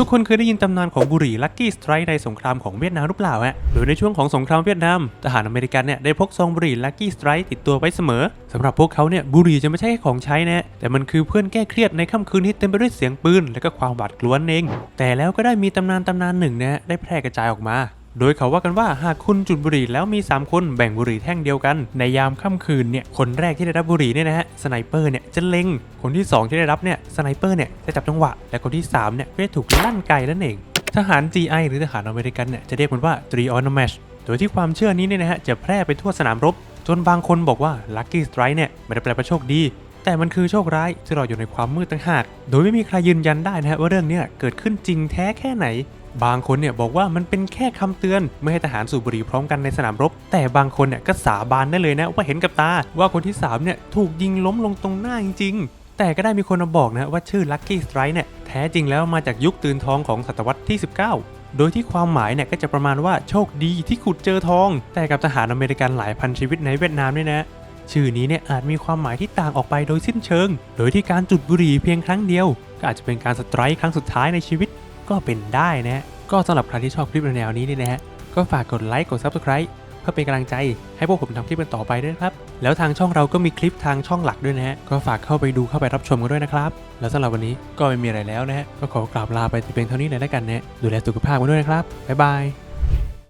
ทุกคนเคยได้ยินตำนานของบุหรี่ลั c กี้สไตร e ในสงครามของเวียดนามหรือเปล่าฮะโดยในช่วงของสงครามเวียดนามทหารอเมริกันเนี่ยได้พกซองบุหรี่ลั c กี้สไตร e ติดตัวไว้เสมอสำหรับพวกเขาเนี่ยบุหรี่จะไม่ใช่แค่ของใช้นะแต่มันคือเพื่อนแก้เครียดในค่ำคืนที่เต็มไปด้วยเสียงปืนและก็ความหวาดกลัวนเอง แต่แล้วก็ได้มีตำนานตำนานหนึ่งนะได้แพร่กระจายออกมา โดยเขาว่ากันว่าหากคุณจุดบุหรี่แล้วมี 3 คนแบ่งบุหรี่แท่งเดียวกัน ในยามค่ำคืนเนี่ยคนแรกที่ได้รับบุหรี่เนี่ยนะฮะสไนเปอร์เนี่ยจะเล็ง คนที่ 2 ที่ได้รับเนี่ยสไนเปอร์เนี่ยจะจับจังหวะ และคนที่3เนี่ยก็จะถูกลั่นไกนั่นเอง ทหาร GI หรือทหารอเมริกันเนี่ยจะเรียกมันว่า three on a match โดยที่ความเชื่อนี้เนี่ยนะฮะจะแพร่ไปทั่วสนามรบ จนบางคนบอกว่า lucky strike เนี่ยไม่ได้แปลว่าโชคดีแต่มันคือโชคร้ายที่เราอยู่ในความมืดต่างหาก โดยไม่มีใครยืนยันได้นะฮะว่าเรื่องนี้เกิดขึ้นจริงแท้แค่ไหน บางคนเนี่ยบอกว่ามันเป็นแค่คำเตือนไม่ให้ทหารสูบบุหรี่พร้อมกันในสนามรบ แต่บางคนเนี่ยก็สาบานได้เลยนะว่าเห็นกับตา ว่าคนที่สามเนี่ยถูกยิงล้มลงตรงหน้าจริงๆ แต่ก็ได้มีคนมาบอกนะว่าชื่อ Lucky Strike เนี่ยแท้จริงแล้วมาจากยุคตื่นทองของศตวรรษที่ 19โดยที่ความหมายเนี่ยก็จะประมาณว่าโชคดีที่ขุดเจอทอง แต่กับทหารอเมริกันหลายพันชีวิตในเวียดนามเนี่ยนะ ชื่อนี้เนี่ยอาจมีความหมายที่ต่างออกไปโดยสิ้นเชิง โดยที่การจุดบุหรี่เพียงครั้งเดียว ก็อาจจะเป็นการสไตร์ครั้งสุดท้ายในชีวิต ก็เป็นได้นะก็สำหรับใครที่ชอบคลิปแนวนี้นี่ยนะฮะก็ฝากกดไลค์กด Subscribe เพื่อเป็นกำลังใจให้พวกผมทำคลิปกันต่อไปด้วยครับ แล้วทางช่องเราก็มีคลิปทางช่องหลักด้วยนะฮะ ก็ฝากเข้าไปดูเข้าไปรับชมกันด้วยนะครับ แล้วสำหรับวันนี้ก็ไม่มีอะไรแล้วนะฮะ ก็ขอกราบลาไปเพียงเท่านี้เลยแล้วกันนะดูแลสุขภาพกันด้วยนะครับ บ๊ายบาย